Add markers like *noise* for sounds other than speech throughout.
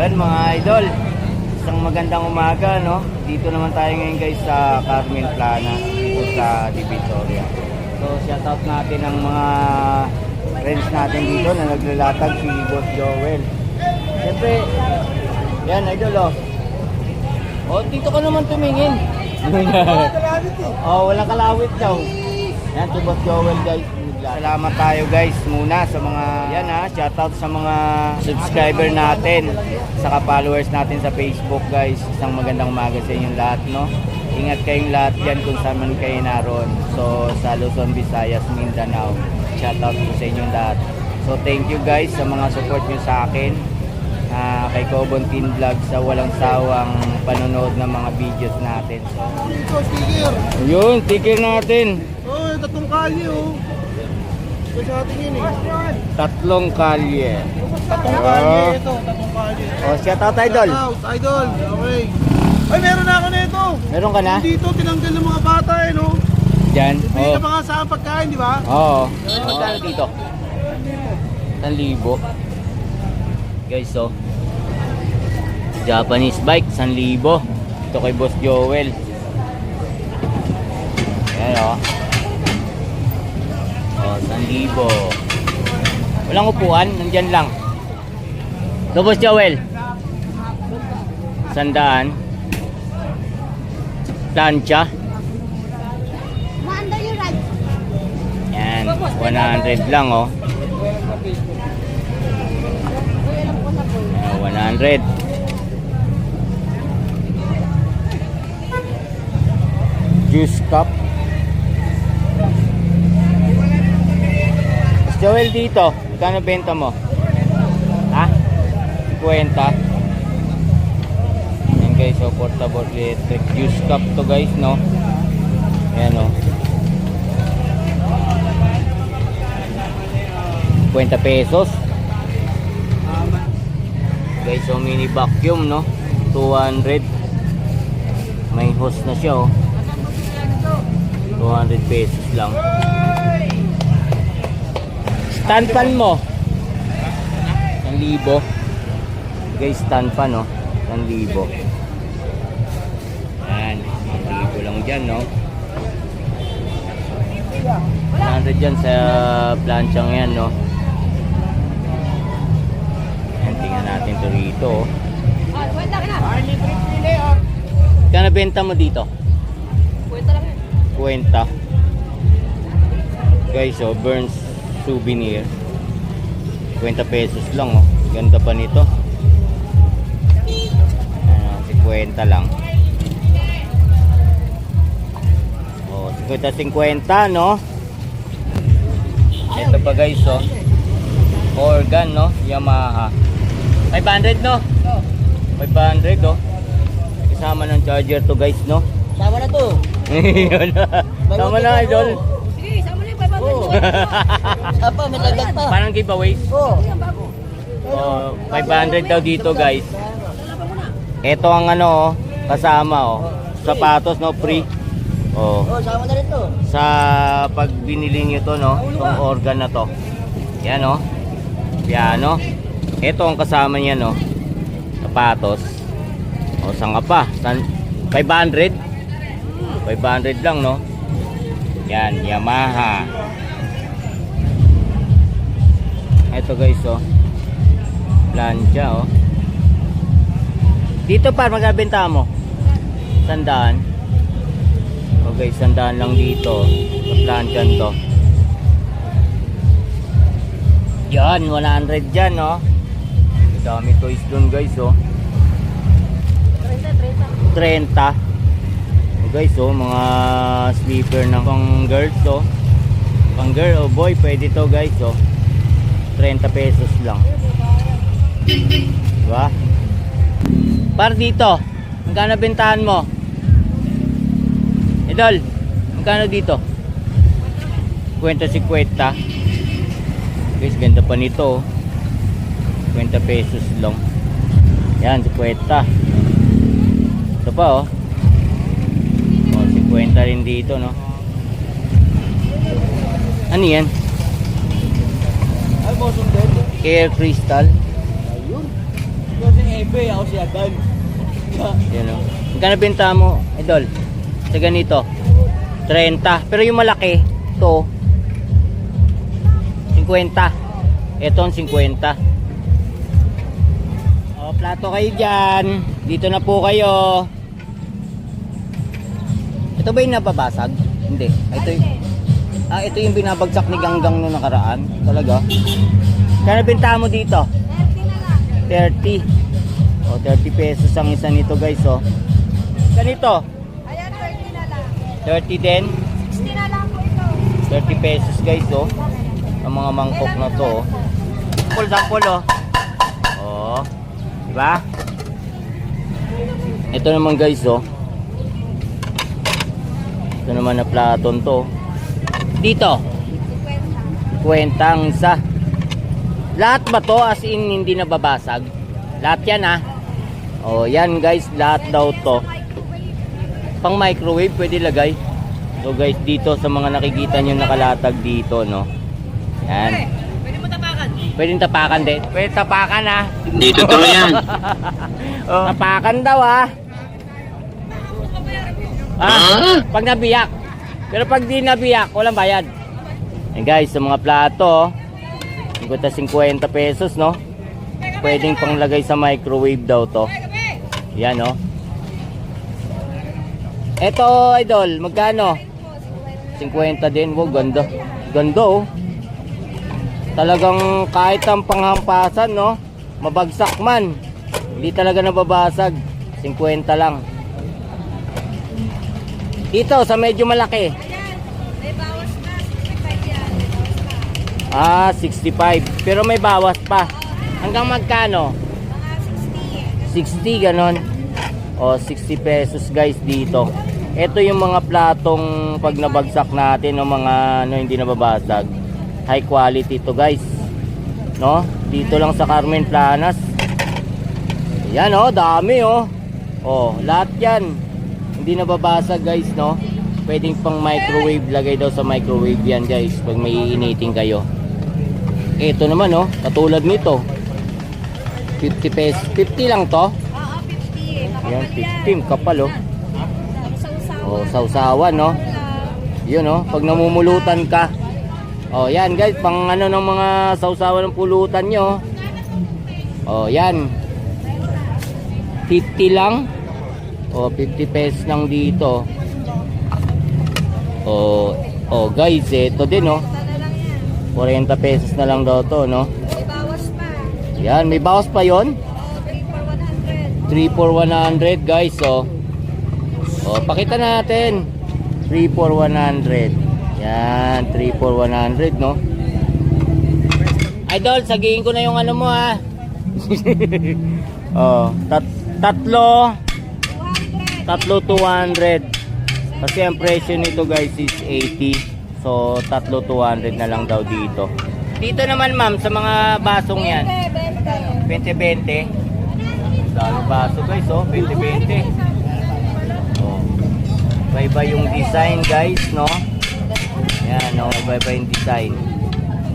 Yan mga idol, isang magandang umaga no. Dito naman tayo ngayon guys sa Carmen Plana dito sa Divisoria. So shoutout natin ang mga friends natin dito na naglalatag si Boss Joel. Siyempre, yan idol oh. Oh, dito ka naman tumingin. oh, walang kalawit daw. Yan si Boss Joel guys. Salamat tayo guys muna sa mga yan ha, shoutout sa mga subscriber natin, saka followers natin sa Facebook guys. Isang magandang umaga sa inyong lahat no. Ingat kayong lahat dyan kung saan man kayo naroon. So sa Luzon, Visayas, Mindanao. Shoutout po sa inyong lahat. So thank you guys sa mga support nyo sa akin. Ah, kay Cobon Teen Vlog sa walang sawang panonood ng mga videos natin. Ito, sticker. Yun, ticker natin. Oh, tatlong kalye, oh. Ito sa ating yun, eh. Tatlong kalye. Tatlong Ah. kalye, ito. Tatlong kalye. Oh, shout out idol. Out, idol. Okay. Ay, meron na ako na ito. Meron ka na? Dito, tinanggal ng mga bata, eh, no? Diyan. Bili Oh. na nga sa pagkain, di ba? Oo. Magkano dito? 1,000. Guys, so Japanese bike, 1,000. Ito kay Boss Joel. Ayan o. Oh, 1,000. Walang upuan, nandyan lang. Ito Boss Joel. Sandaan. Plancha. Yan, 100 lang oh. Ayan, 100. Juice cup. Joel dito, kano benta mo? Ha? 50. Yan guys, so portable electric juice cup to guys, no? Ayan oh. 50 pesos. Guys, so mini vacuum, no? 200. May hose na siya, oh. 200 pesos lang. Stand fan mo. 1,000. Guys, stand fan, no? 1,000. Yan, 1,000 lang dyan, no? 100 dyan sa planchang yan, no? Yan, tingnan natin to rito. oh. Oh, kwenta ka na. Kano benta mo dito? Kwenta lang yun. Kwenta. Guys, oh, Burns souvenir. 20 pesos lang, oh. Ganda pa nito. Ano, 50 lang. Oh, 50-50, no? Ito pa guys, oh. Organ, no? Yamaha. 500, no? 500, oh. Kasama ng charger to guys, no? Sama na to. *laughs* Tama na, idol. Oo. Apa, may dagdag pa. Parang giveaway. Oh. Bago. Oh, 500 daw dito, guys. Ito ang ano, oh, kasama, oh. Sapatos, no? Free. Oh. Oh, sama na rin to. Sa pag binili niyo to, no? Itong organ na to. Yan, oh. Piano. Ito ang kasama niya, no? Sapatos. O, saan ka pa? San? 500? 500 lang, no? Yan, Yamaha. Ito guys, oh. Plancha, oh. Dito pa, magkabenta mo? Sandaan. Okay, sandaan lang dito. Sa plancha to. Yan, 100 dyan? Ang Dami toys dun, guys, oh. 30, 30. 30 oh, guys oh mga sleeper ng pang girls oh. Pang girl oh boy pwede to guys oh. 30 pesos lang. Diba? Par dito magkano bentahan mo? Idol magkano dito? 50-50 guys ganda pa nito oh. 50 pesos lang. Yan 50 ito pa oh. 50 rin dito no. Ano yan? Ay, din. Air crystal. Ayun. Kasi Be, ako siya Dan. Yan o. Magkano benta mo, idol? Sa ganito? 30. Pero yung malaki, to 50. Ito ang 50. O, plato kayo dyan. Dito na po kayo. Ito ba yung nababasag? Hindi. Ito yung, ah, ito yung binabagsak ni Ganggang noong nakaraan. Talaga? Kaya benta mo dito? 30. O, 30 pesos ang isa nito guys, oh. Ganito, Ayan, 30 na lang. 30 din. 60 na lang po ito. 30 pesos guys, oh. Ang mga mangkok na to, oh. Sample, sample, oh. Oh. Diba? Ito naman guys, oh. Ito naman na platon to. Dito, 50. kwentang isa. Lahat ba to as in hindi nababasag? Lahat yan ah. Oh, yan guys, lahat daw to. Pang microwave pwede lagay. So guys, dito sa mga nakikita nyo nakalatag dito, no. Yan. Pwede mo tapakan. Pwede tapakan din. Pwede tapakan ah. Hindi totoo yan. *laughs* oh. Tapakan daw ah. Ah, pag nabiyak. Pero pag di nabiyak, walang bayad. Eh guys, sa mga plato, 50 pesos, no? Pwedeng panglagay sa microwave daw to. Yan, no? Eto, idol, magkano? 50 din. Wow, ganda. Ganda, oh. Talagang kahit ang panghampasan, no? Mabagsak man. Hindi talaga nababasag. 50 lang. Dito, sa medyo malaki. Ayan. May bawas na. 65 yan. Ah, 65. Pero may bawas pa. Hanggang magkano? Mga 60 60. ganon. O 60 pesos guys dito. Ito yung mga platong pag nabagsak natin o mga ano hindi nababasag. High quality to guys. No? Dito lang sa Carmen Planas. Yan oh, dami oh. Oh, lahat 'yan. Hindi nababasag guys, no? Pwedeng pang microwave lagay daw sa microwave yan guys pag may iinitin kayo. Ito naman oh, katulad nito. 50 pesos. 50 lang to. Oo, 50. Ayan, Kapal 15 kapal oh. Oh, sausawan no. Yun oh, pag namumulutan ka. Oh, yan guys, pang ano ng mga sausawan ng pulutan nyo. Oh, yan. 50 lang. Oh, 50 pesos lang dito. Oh, oh guys, ito din yan. 40 pesos na lang daw to, no? May bawas pa. Yan, may bawas pa yon. Oo, 3 for 100. 3 for 100 guys, oh. Oh, pakita natin. 3 for 100. Yan, 3 for 100, no? Idol, sagihin ko na yung ano mo, ha? *laughs* oh, tat tatlo, 200. tatlo 200. Kasi ang presyo nito guys is 80. So, tatlo 200 na lang daw dito. Dito naman ma'am, sa mga basong yan. 20, 20-20. 20. Dami baso guys, oh. 20-20. Oh. Iba-iba yung design guys, no? Yan, no? Iba-iba yung design.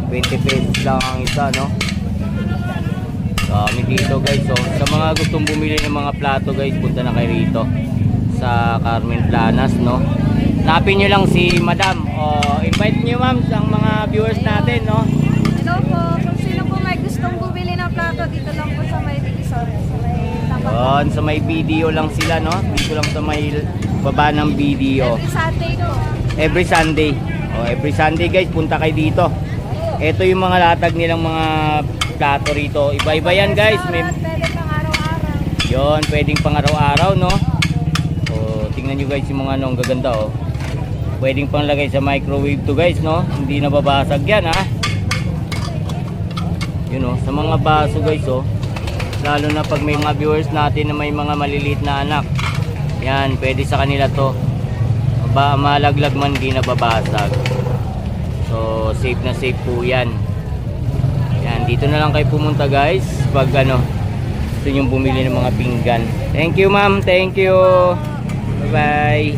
20 pesos lang ang isa, no? Dami dito guys, oh. Sa mga gustong bumili ng mga plato guys, punta na kayo rito. Sa Carmen Planas, no? Napin nyo lang si Madam. Oh, invite nyo ma'am sa mga viewers natin, no? Hello po. Kung sino po may gustong bumili ng plato, dito lang po sa may divisory. Sa may. Yun, sa may video lang sila, no? Dito lang sa may baba ng video. Every Sunday po. Every Sunday. Oh, every Sunday guys, punta kayo dito. Ito yung mga latag nilang mga plato rito. Iba-iba yan guys. May, Pwede pang araw-araw. yon, pwedeng pang araw-araw, no? Tingnan nyo guys yung mga ano, ang gaganda, oh. Pwedeng pang lagay sa microwave to guys, no? Hindi nababasag yan, ha? Yun, oh. Sa mga baso guys, oh. Lalo na pag may mga viewers natin na may mga maliliit na anak. Yan, pwede sa kanila to. Ba, malaglag man di nababasag. So, safe na safe po yan. Yan, dito na lang kayo pumunta guys. Pag ano, gusto nyo bumili ng mga pinggan. Thank you ma'am, thank you. 拜拜。